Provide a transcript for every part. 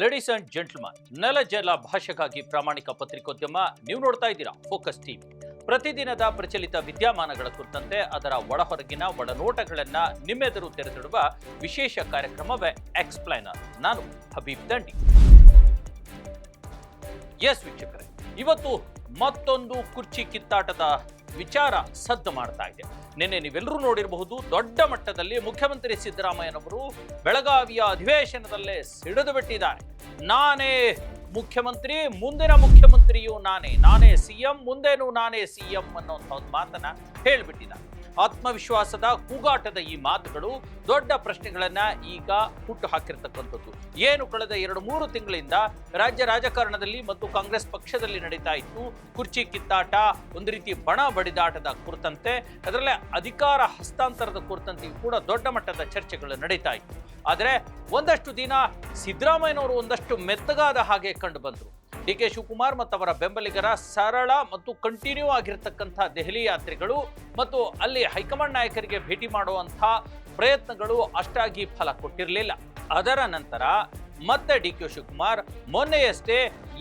Ladies and gentleman ನೆಲ ಜಲ ಭಾಷೆಗಾಗಿ ಪ್ರಾಮಾಣಿಕ ಪತ್ರಿಕೋದ್ಯಮ, ನೀವು ನೋಡ್ತಾ ಇದ್ದೀರಾ ಫೋಕಸ್ ಟಿವಿ ಪ್ರತಿದಿನದ ಪ್ರಚಲಿತ ವಿದ್ಯಮಾನಗಳ ಕುರಿತಂತೆ ಅದರ ಒಳಹೊರಗಿನ ಒಳನೋಟಗಳನ್ನ ನಿಮ್ಮೆದುರು ತೆರೆದಿಡುವ ವಿಶೇಷ ಕಾರ್ಯಕ್ರಮವೇ ಎಕ್ಸ್ಪ್ಲೈನರ್ ನಾನು ಹಬೀಬ್ ದಂಡಿ ಎಸ್ ವೀಕ್ಷಕರೇ, ಇವತ್ತು ಮತ್ತೊಂದು ಕುರ್ಚಿ ಕಿತ್ತಾಟದ ವಿಚಾರ ಸದ್ದು ಮಾಡ್ತಾ ಇದೆ. ನಿನ್ನೆ ನೀವೆಲ್ಲರೂ ನೋಡಿರಬಹುದು ದೊಡ್ಡ ಮಟ್ಟದಲ್ಲಿ ಮುಖ್ಯಮಂತ್ರಿ ಸಿದ್ದರಾಮಯ್ಯನವರು ಬೆಳಗಾವಿಯ ಅಧಿವೇಶನದಲ್ಲೇ ಸಿಡಿದು ಬಿಟ್ಟಿದ್ದಾರೆ. ನಾನೇ ಮುಖ್ಯಮಂತ್ರಿ, ಮುಂದಿನ ಮುಖ್ಯಮಂತ್ರಿಯು ನಾನೇ. ನಾನೇ ಸಿಎಂ ಮುಂದೇನು ನಾನೇ ಸಿಎಂ ಅನ್ನೋಂಥ ಒಂದು ಮಾತನ್ನ ಹೇಳ್ಬಿಟ್ಟಿದ್ದಾರೆ. ಆತ್ಮವಿಶ್ವಾಸದ ಕೂಗಾಟದ ಈ ಮಾತುಗಳು ದೊಡ್ಡ ಪ್ರಶ್ನೆಗಳನ್ನ ಈಗ ಹುಟ್ಟು ಹಾಕಿರ್ತಕ್ಕಂಥದ್ದು. ಏನು ಕಳೆದ ಎರಡು ಮೂರು ತಿಂಗಳಿಂದ ರಾಜ್ಯ ರಾಜಕಾರಣದಲ್ಲಿ ಮತ್ತು ಕಾಂಗ್ರೆಸ್ ಪಕ್ಷದಲ್ಲಿ ನಡೀತಾ ಇತ್ತು. ಕುರ್ಚಿ ಕಿತ್ತಾಟ, ಒಂದು ರೀತಿ ಬಣ ಬಡಿದಾಟದ ಕುರಿತಂತೆ, ಅದರಲ್ಲೇ ಅಧಿಕಾರ ಹಸ್ತಾಂತರದ ಕುರಿತಂತೆಯೂ ಕೂಡ ದೊಡ್ಡ ಮಟ್ಟದ ಚರ್ಚೆಗಳು ನಡೀತಾ ಇತ್ತು. ಆದರೆ ಒಂದಷ್ಟು ದಿನ ಸಿದ್ದರಾಮಯ್ಯನವರು ಒಂದಷ್ಟು ಮೆತ್ತಗಾದ ಹಾಗೆ ಕಂಡು ಬಂದರು. ಡಿ ಕೆ ಶಿವಕುಮಾರ್ ಮತ್ತು ಅವರ ಬೆಂಬಲಿಗರ ಸರಳ ಮತ್ತು ಕಂಟಿನ್ಯೂ ಆಗಿರ್ತಕ್ಕಂಥ ದೆಹಲಿ ಯಾತ್ರೆಗಳು ಮತ್ತು ಅಲ್ಲಿ ಹೈಕಮಾಂಡ್ ನಾಯಕರಿಗೆ ಭೇಟಿ ಮಾಡುವಂಥ ಪ್ರಯತ್ನಗಳು ಅಷ್ಟಾಗಿ ಫಲ ಕೊಟ್ಟಿರಲಿಲ್ಲ. ಅದರ ನಂತರ ಮತ್ತೆ ಡಿ ಕೆ ಶಿವಕುಮಾರ್ ಮೊನ್ನೆಯಷ್ಟೇ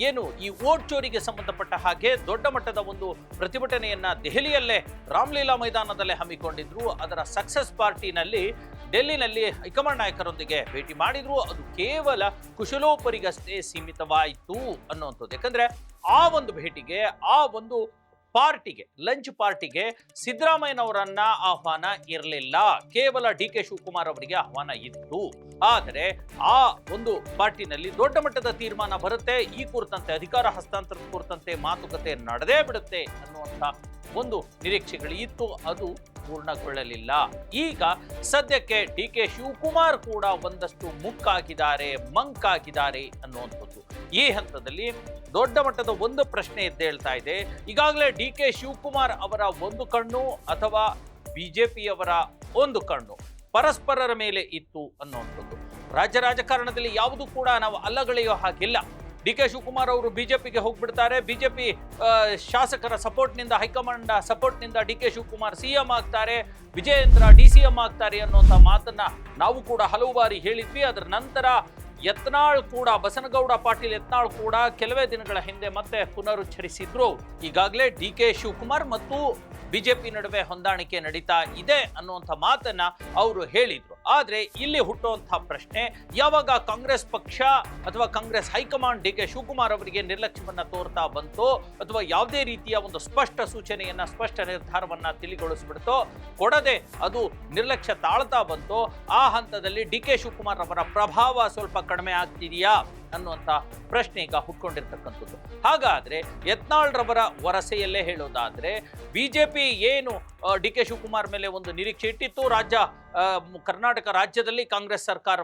ಏನು ಈ ಓಟ್ ಚೋರಿಗೆ ಸಂಬಂಧಪಟ್ಟ ಹಾಗೆ ದೊಡ್ಡ ಮಟ್ಟದ ಒಂದು ಪ್ರತಿಭಟನೆಯನ್ನ ದೆಹಲಿಯಲ್ಲೇ ರಾಮ್ಲೀಲಾ ಮೈದಾನದಲ್ಲೇ ಹಮ್ಮಿಕೊಂಡಿದ್ರು. ಅದರ ಸಕ್ಸಸ್ ಪಾರ್ಟಿನಲ್ಲಿ ಡೆಲ್ಲಿನಲ್ಲಿ ಹೈಕಮಾಂಡ್ ನಾಯಕರೊಂದಿಗೆ ಭೇಟಿ ಮಾಡಿದ್ರು. ಅದು ಕೇವಲ ಕುಶಲೋಪರಿಗಷ್ಟೇ ಸೀಮಿತವಾಯಿತು ಅನ್ನುವಂಥದ್ದು. ಯಾಕಂದ್ರೆ ಆ ಒಂದು ಭೇಟಿಗೆ, ಆ ಒಂದು ಪಾರ್ಟಿಗೆ, ಲಂಚ್ ಪಾರ್ಟಿಗೆ ಸಿದ್ದರಾಮಯ್ಯನವರನ್ನ ಆಹ್ವಾನ ಇರಲಿಲ್ಲ. ಕೇವಲ ಡಿ ಕೆ ಶಿವಕುಮಾರ್ ಅವರಿಗೆ ಆಹ್ವಾನ ಇತ್ತು. ಆದರೆ ಆ ಒಂದು ಪಾರ್ಟಿನಲ್ಲಿ ದೊಡ್ಡ ಮಟ್ಟದ ತೀರ್ಮಾನ ಬರುತ್ತೆ. ಈ ಕುರಿತಂತೆ, ಅಧಿಕಾರ ಹಸ್ತಾಂತರದ ಕುರಿತಂತೆ ಮಾತುಕತೆ ನಡೆದೇ ಬಿಡುತ್ತೆ ಅನ್ನುವಂಥ ಒಂದು ನಿರೀಕ್ಷೆಗಳು ಇತ್ತು. ಅದು ಪೂರ್ಣಗೊಳ್ಳಲಿಲ್ಲ. ಈಗ ಸದ್ಯಕ್ಕೆ ಡಿ ಕೆ ಶಿವಕುಮಾರ್ ಕೂಡ ಒಂದಷ್ಟು ಮುಕ್ಕಾಗಿದ್ದಾರೆ, ಮಂಕಾಗಿದ್ದಾರೆ ಅನ್ನುವಂಥದ್ದು. ಈ ಹಂತದಲ್ಲಿ ದೊಡ್ಡ ಮಟ್ಟದ ಒಂದು ಪ್ರಶ್ನೆ ಎದ್ದೇಳ್ತಾ ಇದೆ. ಈಗಾಗಲೇ ಡಿ ಕೆ ಶಿವಕುಮಾರ್ ಅವರ ಒಂದು ಕಣ್ಣು ಅಥವಾ ಬಿಜೆಪಿಯವರ ಒಂದು ಕಣ್ಣು ಪರಸ್ಪರರ ಮೇಲೆ ಇತ್ತು ಅನ್ನುವಂಥದ್ದು ರಾಜ್ಯ ರಾಜಕಾರಣದಲ್ಲಿ ಯಾವುದು ಕೂಡ ನಾವು ಅಲ್ಲಗಳೆಯೋ ಹಾಗಿಲ್ಲ. ಡಿ ಕೆ ಶಿವಕುಮಾರ್ ಅವರು ಬಿಜೆಪಿಗೆ ಹೋಗ್ಬಿಡ್ತಾರೆ. ಬಿಜೆಪಿ ಶಾಸಕರ ಸಪೋರ್ಟ್ನಿಂದ high command ಸಪೋರ್ಟ್ನಿಂದ D K Shivakumar C M ಆಗ್ತಾರೆ. ವಿಜಯೇಂದ್ರ ಡಿ ಸಿ ಎಂ ಆಗ್ತಾರೆ ಅನ್ನುವಂಥ ಮಾತನ್ನ ನಾವು ಕೂಡ ಹಲವು ಬಾರಿ ಹೇಳಿದ್ವಿ. ಅದರ ನಂತರ ಯತ್ನಾಳ್ ಕೂಡ, ಬಸನಗೌಡ ಪಾಟೀಲ್ ಯತ್ನಾಳ್ ಕೂಡ ಕೆಲವೇ ದಿನಗಳ ಹಿಂದೆ ಮತ್ತೆ ಪುನರುಚ್ಚರಿಸಿದ್ರು. ಈಗಾಗಲೇ ಡಿ ಕೆ ಶಿವಕುಮಾರ್ ಮತ್ತು ಬಿಜೆಪಿ ನಡುವೆ ಹೊಂದಾಣಿಕೆ ನಡೀತಾ ಇದೆ ಅನ್ನುವಂಥ ಮಾತನ್ನ ಅವರು ಹೇಳಿದ್ರು. ಆದ್ರೆ ಇಲ್ಲಿ ಹುಟ್ಟುವಂತಹ ಪ್ರಶ್ನೆ, ಯಾವಾಗ ಕಾಂಗ್ರೆಸ್ ಪಕ್ಷ ಅಥವಾ Congress high command D K Shivakumar ಅವರಿಗೆ ನಿರ್ಲಕ್ಷ್ಯವನ್ನು ತೋರ್ತಾ ಬಂತೋ ಅಥವಾ ಯಾವುದೇ ರೀತಿಯ ಒಂದು ಸ್ಪಷ್ಟ ಸೂಚನೆಯನ್ನ, ಸ್ಪಷ್ಟ ನಿರ್ಧಾರವನ್ನ ತಿಳಿಗೊಳಿಸ್ಬಿಡ್ತೋ, ಕೊಡದೆ ಅದು ನಿರ್ಲಕ್ಷ್ಯ ತಾಳ್ತಾ ಬಂತೋ, ಆ ಹಂತದಲ್ಲಿ ಡಿ ಕೆ ಶಿವಕುಮಾರ್ ಅವರ ಪ್ರಭಾವ ಸ್ವಲ್ಪ ಕಡಿಮೆ ಆಗ್ತಿದೆಯಾ? ಅನ್ನುವಂಥ ಪ್ರಶ್ನೆ ಈಗ ಹುಟ್ಕೊಂಡಿರ್ತಕ್ಕಂಥದ್ದು. ಹಾಗಾದರೆ ಯತ್ನಾಳ್ರವರ ವರಸೆಯಲ್ಲೇ ಹೇಳೋದಾದ್ರೆ ಪಿ ಏನು ಡಿ ಕೆ ಶಿವಕುಮಾರ್ ಮೇಲೆ ಒಂದು ನಿರೀಕ್ಷೆ ಇಟ್ಟಿತ್ತು, ರಾಜ್ಯ ಕರ್ನಾಟಕ ರಾಜ್ಯದಲ್ಲಿ ಕಾಂಗ್ರೆಸ್ ಸರ್ಕಾರ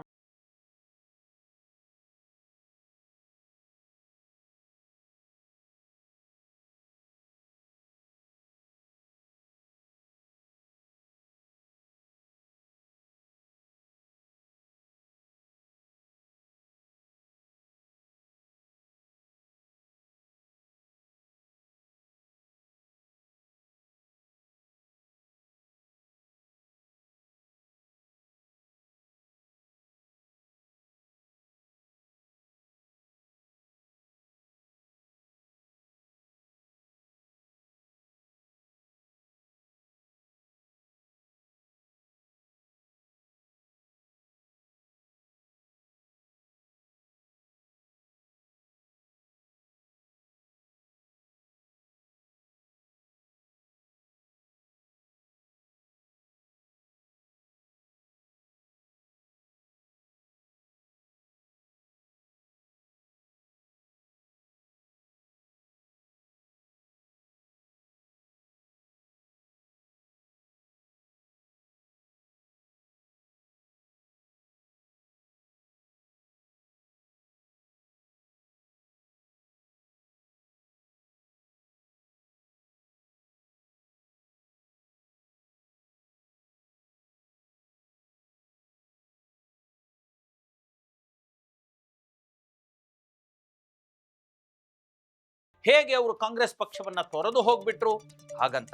ಹೇಗೆ ಅವರು ಕಾಂಗ್ರೆಸ್ ಪಕ್ಷವನ್ನ ತೊರೆದು ಹೋಗ್ಬಿಟ್ರು? ಹಾಗಂತ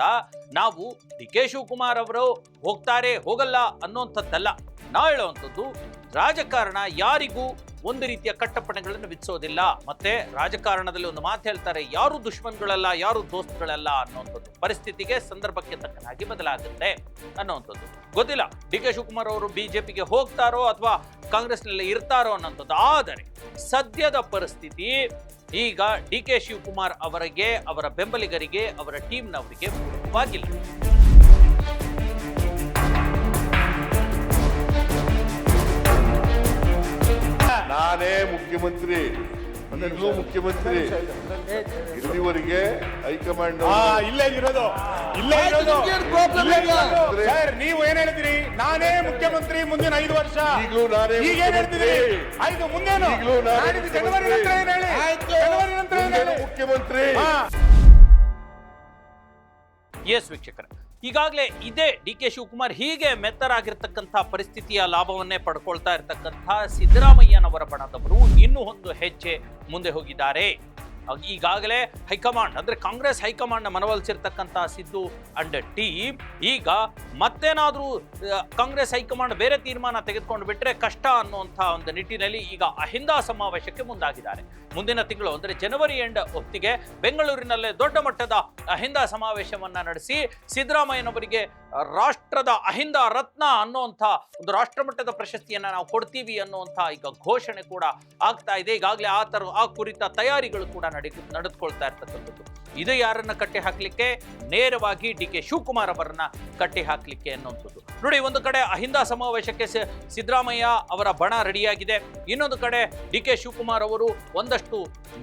ನಾವು ಡಿ ಕೆ ಶಿವಕುಮಾರ್ ಅವರು ಹೋಗ್ತಾರೆ ಹೋಗಲ್ಲ ಅನ್ನೋಂಥದ್ದಲ್ಲ. ನಾ ಹೇಳುವಂಥದ್ದು ರಾಜಕಾರಣ ಯಾರಿಗೂ ಒಂದು ರೀತಿಯ ಕಟ್ಟಪ್ಪಣೆಗಳನ್ನು ವಿಧಿಸೋದಿಲ್ಲ. ಮತ್ತೆ ರಾಜಕಾರಣದಲ್ಲಿ ಒಂದು ಮಾತು ಹೇಳ್ತಾರೆ, ಯಾರು ದುಶ್ಮನ್ಗಳಲ್ಲ, ಯಾರು ದೋಸ್ತುಗಳಲ್ಲ ಅನ್ನೋಂಥದ್ದು. ಪರಿಸ್ಥಿತಿಗೆ ಸಂದರ್ಭಕ್ಕೆ ತಕ್ಕನಾಗಿ ಬದಲಾಗುತ್ತೆ ಅನ್ನೋಂಥದ್ದು. ಗೊತ್ತಿಲ್ಲ, ಡಿ ಕೆ ಶಿವಕುಮಾರ್ ಅವರು ಬಿಜೆಪಿಗೆ ಹೋಗ್ತಾರೋ ಅಥವಾ ಕಾಂಗ್ರೆಸ್ನಲ್ಲಿ ಇರ್ತಾರೋ ಅನ್ನೋಂಥದ್ದು. ಆದರೆ ಸದ್ಯದ ಪರಿಸ್ಥಿತಿ ಈಗ ಡಿ ಕೆ ಶಿವಕುಮಾರ್ ಅವರಿಗೆ, ಅವರ ಬೆಂಬಲಿಗರಿಗೆ, ಅವರ ಟೀಮ್ನವರಿಗೆ ಪೂರಕವಾಗಿಲ್ಲ ನಾನೇ ಮುಖ್ಯಮಂತ್ರಿ. ಈಗಲೂ ಮುಖ್ಯಮಂತ್ರಿ. ಇಲ್ಲಿವರೆಗೆ ಹೈಕಮಾಂಡ್ ಆ, ಇಲ್ಲೇ ಇರೋದು. ಇಲ್ಲೇ ಇರೋದು. ಸರ್ ನೀವು ಏನ್ ಹೇಳ್ತೀರಿ? ನಾನೇ ಮುಖ್ಯಮಂತ್ರಿ ಮುಂದಿನ ಐದು ವರ್ಷ. ಈಗಲೂ ನಾನೇ ಈಗ ಏನ್ ಹೇಳ್ತೀರಿ? ಮುಖ್ಯಮಂತ್ರಿ. ಐದು ಮುಂದೇನು? ಈಗಲೂ ನಾನೇ ಜನವರಿ ನಂತರ ಏನ್ ಹೇಳಿ? ಜನವರಿ ನಂತರ ಏನ್ ಹೇಳಿ? ಮುಖ್ಯಮಂತ್ರಿ. ಹಾ. ಎಸ್ ವೀಕ್ಷಕರ. ಈಗಾಗಲೇ ಇದೇ ಡಿ ಕೆ ಶಿವಕುಮಾರ್ ಹೀಗೆ ಮೆತ್ತರಾಗಿರ್ತಕ್ಕಂಥ ಪರಿಸ್ಥಿತಿಯ ಲಾಭವನ್ನೇ ಪಡ್ಕೊಳ್ತಾ ಇರತಕ್ಕಂಥ ಸಿದ್ದರಾಮಯ್ಯನವರ ಬಣದವರು ಇನ್ನೂ ಒಂದು ಹೆಜ್ಜೆ ಮುಂದೆ ಹೋಗಿದ್ದಾರೆ. ಈಗಾಗಲೇ ಹೈಕಮಾಂಡ್, ಅಂದ್ರೆ ಕಾಂಗ್ರೆಸ್ ಹೈಕಮಾಂಡ್ನ ಮನವೊಲಿಸಿರ್ತಕ್ಕಂಥ ಸಿದ್ದು ಅಂಡ್ ಟೀಮ್, ಈಗ ಮತ್ತೇನಾದರೂ ಕಾಂಗ್ರೆಸ್ ಹೈಕಮಾಂಡ್ ಬೇರೆ ತೀರ್ಮಾನ ತೆಗೆದುಕೊಂಡು ಬಿಟ್ರೆ ಕಷ್ಟ ಅನ್ನುವಂಥ ಒಂದು ನಿಟ್ಟಿನಲ್ಲಿ ಈಗ ಅಹಿಂದ ಸಮಾವೇಶಕ್ಕೆ ಮುಂದಾಗಿದ್ದಾರೆ. ಮುಂದಿನ ತಿಂಗಳು, ಅಂದ್ರೆ ಜನವರಿ ಎಂಡ್ ಹೊತ್ತಿಗೆ ಬೆಂಗಳೂರಿನಲ್ಲೇ ದೊಡ್ಡ ಮಟ್ಟದ ಅಹಿಂದ ಸಮಾವೇಶವನ್ನು ನಡೆಸಿ ಸಿದ್ದರಾಮಯ್ಯನವರಿಗೆ ರಾಷ್ಟ್ರದ ಅಹಿಂದ ರತ್ನ ಅನ್ನುವಂಥ ಒಂದು ರಾಷ್ಟ್ರಮಟ್ಟದ ಪ್ರಶಸ್ತಿಯನ್ನು ನಾವು ಕೊಡ್ತೀವಿ ಅನ್ನುವಂಥ ಈಗ ಘೋಷಣೆ ಕೂಡ ಆಗ್ತಾ ಇದೆ. ಈಗಾಗಲೇ ಆ ಥರ, ಆ ಕುರಿತ ತಯಾರಿಗಳು ಕೂಡ ನಡೆ, ನಡೆದುಕೊಳ್ತಾ ಇರ್ತಕ್ಕಂಥದ್ದು. ಇದು ಯಾರನ್ನು ಕಟ್ಟಿ ಹಾಕಲಿಕ್ಕೆ? ನೇರವಾಗಿ ಡಿ ಕೆ ಶಿವಕುಮಾರ್ ಅವರನ್ನ ಕಟ್ಟಿ ಹಾಕಲಿಕ್ಕೆ ಅನ್ನುವಂಥದ್ದು. ನೋಡಿ, ಒಂದು ಕಡೆ ಅಹಿಂದ ಸಮಾವೇಶಕ್ಕೆ ಸಿದ್ದರಾಮಯ್ಯ ಅವರ ಬಣ ರೆಡಿಯಾಗಿದೆ. ಇನ್ನೊಂದು ಕಡೆ ಡಿ ಕೆ ಶಿವಕುಮಾರ್ ಅವರು ಒಂದಷ್ಟು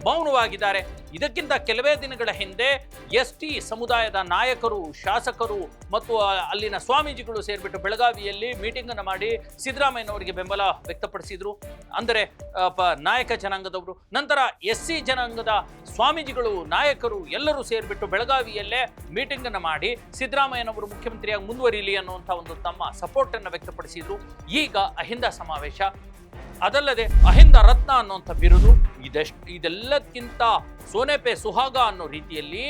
ಮೌನವಾಗಿದ್ದಾರೆ. ಇದಕ್ಕಿಂತ ಕೆಲವೇ ದಿನಗಳ ಹಿಂದೆ ಎಸ್ ಟಿ ಸಮುದಾಯದ ನಾಯಕರು, ಶಾಸಕರು ಮತ್ತು ಅಲ್ಲಿನ ಸ್ವಾಮೀಜಿಗಳು ಸೇರಿಬಿಟ್ಟು ಬೆಳಗಾವಿಯಲ್ಲಿ ಮೀಟಿಂಗ್ ಅನ್ನು ಮಾಡಿ ಸಿದ್ದರಾಮಯ್ಯನವರಿಗೆ ಬೆಂಬಲ ವ್ಯಕ್ತಪಡಿಸಿದ್ರು. ಅಂದರೆ ನಾಯಕ ಜನಾಂಗದವರು. ನಂತರ ಎಸ್ ಸಿ ಜನಾಂಗದ ಸ್ವಾಮೀಜಿಗಳು, ನಾಯಕರು ಎಲ್ಲರೂ ಸೇರಿಬಿಟ್ಟು ಬೆಳಗಾವಿಯಲ್ಲೇ ಮೀಟಿಂಗ್ ಅನ್ನು ಮಾಡಿ ಸಿದ್ದರಾಮಯ್ಯನವರು ಮುಖ್ಯಮಂತ್ರಿಯಾಗಿ ಮುಂದುವರಿಯಲಿ ಅನ್ನುವಂಥ ಒಂದು ತಮ್ಮ ಸಪೋರ್ಟ್ ಅನ್ನು ವ್ಯಕ್ತಪಡಿಸಿದ್ರು. ಈಗ ಅಹಿಂದ ಸಮಾವೇಶ. ಅದಲ್ಲದೆ ಅಹಿಂದ ರತ್ನ ಅನ್ನುವಂಥ ಬಿರುದು, ಇದೆಷ್ಟು ಇದೆಲ್ಲಕ್ಕಿಂತ ಸೋನೆಪೆ ಸುಹಾಗ ಅನ್ನೋ ರೀತಿಯಲ್ಲಿ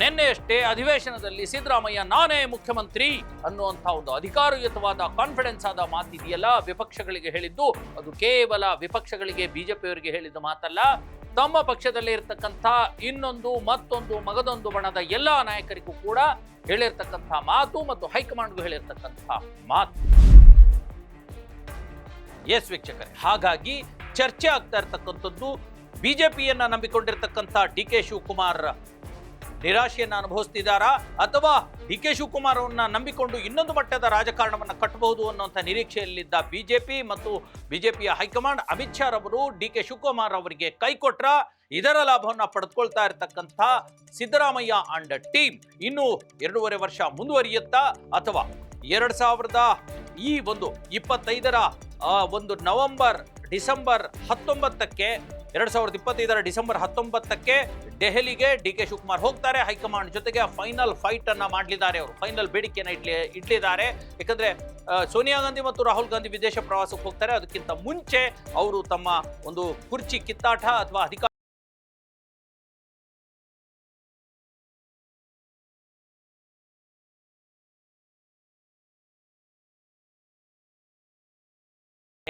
ನಿನ್ನೆಯಷ್ಟೇ ಅಧಿವೇಶನದಲ್ಲಿ ಸಿದ್ದರಾಮಯ್ಯ, ನಾನೇ ಮುಖ್ಯಮಂತ್ರಿ ಅನ್ನುವಂಥ ಒಂದು ಅಧಿಕಾರಯುತವಾದ ಕಾನ್ಫಿಡೆನ್ಸ್ ಆದ ಮಾತಿದೆಯಲ್ಲ ವಿಪಕ್ಷಗಳಿಗೆ ಹೇಳಿದ್ದು, ಅದು ಕೇವಲ ವಿಪಕ್ಷಗಳಿಗೆ, ಬಿಜೆಪಿಯವರಿಗೆ ಹೇಳಿದ ಮಾತಲ್ಲ. ತಮ್ಮ ಪಕ್ಷದಲ್ಲಿ ಇರತಕ್ಕಂಥ ಇನ್ನೊಂದು ಮತ್ತೊಂದು ಮಗದೊಂದು ಬಣದ ಎಲ್ಲ ನಾಯಕರಿಗೂ ಕೂಡ ಹೇಳಿರ್ತಕ್ಕಂಥ ಮಾತು ಮತ್ತು ಹೈಕಮಾಂಡ್ಗೂ ಹೇಳಿರ್ತಕ್ಕಂಥ ಮಾತು. ಎಸ್ ವೀಕ್ಷಕರೇ, ಹಾಗಾಗಿ ಚರ್ಚೆ ಆಗ್ತಾ ಇರ್ತಕ್ಕಂಥದ್ದು ಬಿಜೆಪಿಯನ್ನ ನಂಬಿಕೊಂಡಿರ್ತಕ್ಕಂಥ ಡಿ ಕೆ ಶಿವಕುಮಾರ್ ನಿರಾಶೆಯನ್ನ ಅನುಭವಿಸ್ತಿದ್ದಾರಾ ಅಥವಾ ಡಿ ಕೆ ಶಿವಕುಮಾರ್ ಅವರನ್ನ ನಂಬಿಕೊಂಡು ಇನ್ನೊಂದು ಮಟ್ಟದ ರಾಜಕಾರಣವನ್ನು ಕಟ್ಟಬಹುದು ಅನ್ನುವಂಥ ನಿರೀಕ್ಷೆಯಲ್ಲಿದ್ದ ಬಿಜೆಪಿ ಮತ್ತು ಬಿಜೆಪಿಯ ಹೈಕಮಾಂಡ್ ಅಮಿತ್ ಶಾ ರವರು ಡಿ ಕೆ ಶಿವಕುಮಾರ್ ಅವರಿಗೆ ಕೈಕೊಟ್ರ ಇದರ ಲಾಭವನ್ನು ಪಡೆದುಕೊಳ್ತಾ ಇರತಕ್ಕಂಥ ಸಿದ್ದರಾಮಯ್ಯ ಅಂಡ್ ಟೀಮ್ ಇನ್ನು ಎರಡೂವರೆ ವರ್ಷ ಮುಂದುವರಿಯುತ್ತಾ ಅಥವಾ ಎರಡು ಸಾವಿರದ ಈ ಒಂದು ಇಪ್ಪತ್ತೈದರ ಒಂದು ನವೆಂಬರ್, ಡಿಸೆಂಬರ್ ಹತ್ತೊಂಬತ್ತಕ್ಕೆ ಎರಡ್ ಸಾವಿರದ ಇಪ್ಪತ್ತೈದರ ಡಿಸೆಂಬರ್ ಹತ್ತೊಂಬತ್ತಕ್ಕೆ ದೆಹಲಿಗೆ ಡಿ ಕೆ ಶಿವಕುಮಾರ್ ಹೋಗ್ತಾರೆ. ಹೈಕಮಾಂಡ್ ಜೊತೆಗೆ ಫೈನಲ್ ಫೈಟ್ ಅನ್ನ ಮಾಡಲಿದ್ದಾರೆ ಅವರು. ಫೈನಲ್ ಬೇಡಿಕೆಯನ್ನು ಇಡ್ಲಿ ಇಡ್ಲಿದ್ದಾರೆ ಯಾಕಂದ್ರೆ ಸೋನಿಯಾ ಗಾಂಧಿ ಮತ್ತು ರಾಹುಲ್ ಗಾಂಧಿ ವಿದೇಶ ಪ್ರವಾಸಕ್ಕೆ ಹೋಗ್ತಾರೆ. ಅದಕ್ಕಿಂತ ಮುಂಚೆ ಅವರು ತಮ್ಮ ಒಂದು ಕುರ್ಚಿ ಕಿತ್ತಾಟ ಅಥವಾ ಅಧಿಕಾರ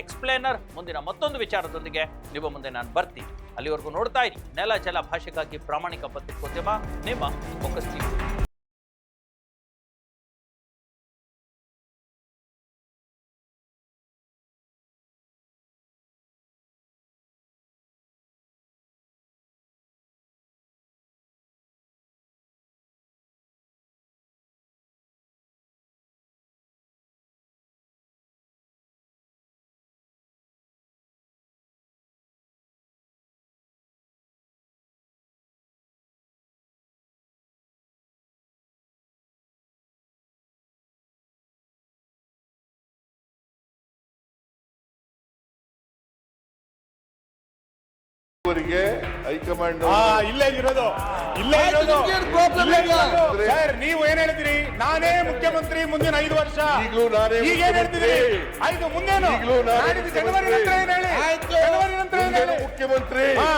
ಎಕ್ಸ್ಪ್ಲೇನರ್ ಮುಂದಿನ ಮತ್ತೊಂದು ವಿಚಾರದೊಂದಿಗೆ ನಿಮ್ಮ ಮುಂದೆ ನಾನು ಬರ್ತೀನಿ. ಅಲ್ಲಿವರೆಗೂ ನೋಡ್ತಾ ಇರಿ. ನೆಲ, ಜಲ, ಭಾಷೆಗಾಗಿ ಪ್ರಾಮಾಣಿಕ ಪತ್ರಿಕೋದ್ಯಮ ನಿಮ್ಮ ಫೋಕಸ್ ಇಲ್ಲಿವರೆಗೆ ಹೈಕಮಾಂಡ್ ಆ, ಇಲ್ಲೇ ಇರೋದು. ಇಲ್ಲೇ ಇರೋದು. ಇಲ್ಲೇ ಇರೋದು. ಸರ್ ನೀವು ಏನ್ ಹೇಳ್ತೀರಿ? ನಾನೇ ಮುಖ್ಯಮಂತ್ರಿ ಮುಂದಿನ ಐದು ವರ್ಷ. ಈಗಲೂ ನಾನೇ ಈಗ ಏನ್ ಹೇಳ್ತೀರಿ? ಮುಖ್ಯಮಂತ್ರಿ. ಐದು ಮುಂದೇನು? ಈಗಲೂ ನಾನೇ ನಾಡಿದ್ದು ಜನವರಿ ನಂತರ ಏನ್ ಹೇಳಿ? ಮುಖ್ಯಮಂತ್ರಿ. ಜನವರಿ ನಂತರ ಏನ್ ಹೇಳಿ? ಮುಖ್ಯಮಂತ್ರಿ. ಹಾ.